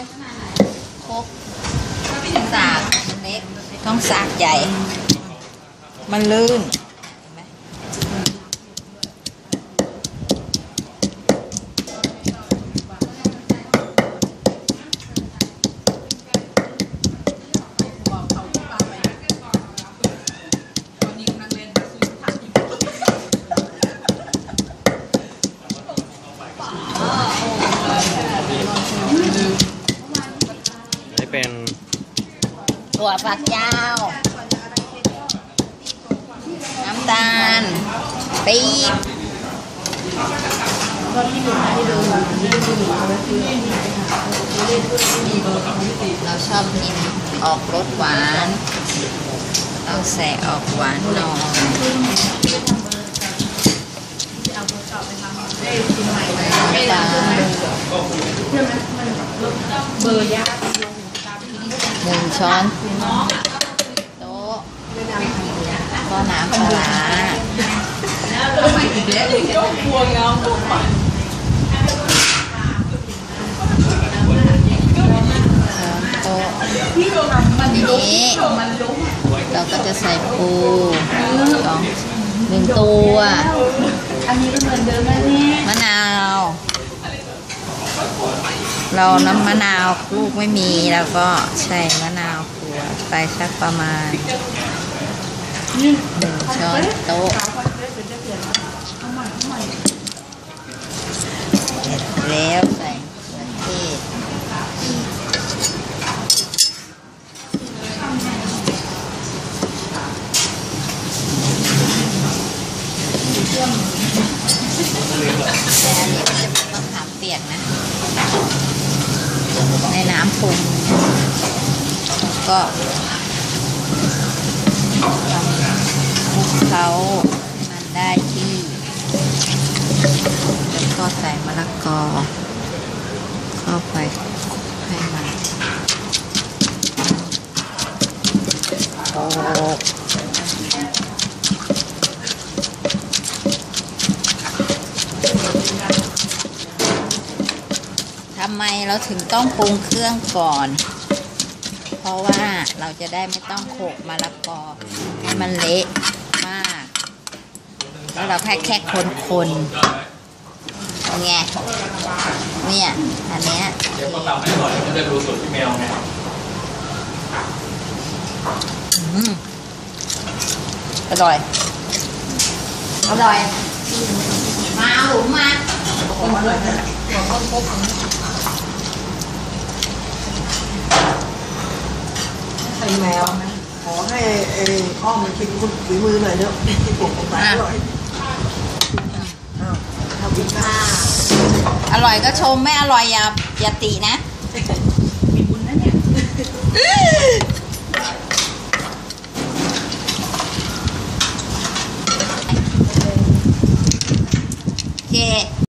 ยโคกสากมันเล็ก ต้องสากใหญ่ มันลื่น เป็นถั่วฝักยาว น้ำตาลปี๊บเราชอบกินออกรสหวาน เราใส่ออกหวานหน่อยน้ำตาล หนึ่งช้อนโต๊ะก็น้ำปลาร้าช้อนโต๊ะทีนี้เราก็จะใส่ปูสองหนึ่งตัวอันนี้ก็เหมือนเดิมแล้วเนี่ยมะนาว เราน้ำมะนาวลูกไม่มีแล้วก็ใส่มะนาวขวดไปสักประมาณหนึ่งช้อนโต๊ะเสร็จแล้วใส่เครื่องเทศแต่อันนี้จะเป็นมะขามเปียกนะ ในน้ำปรุงแล้วก็ทำคลุกเคล้ามันได้ที่ แล้วก็ใส่มะละกอเข้าไปให้มันโขลกทำไมเราถึงต้องปรุงเครื่องก่อน เพราะว่าเราจะได้ไม่ต้องโขลกมะละกอให้มันเละมาก แล้วเราแค่แค่คนๆเป็นไงเนี่ย อันเนี้ยเชฟเขาทำให้อร่อยก็จะดูสูตรพี่แมวไงอืมอร่อย อร่อย มาเอาหลุมมาไอ้แมว ขอ ให้ไอ้อ้อมมันชิมคุณฝีมือหน่อยเนอะที่ผมผมอร่อยอ้าวทำอีกนะอร่อยก็ชมไม่อร่อยอย่าอย่าตินะมีบุญนะเนี่ย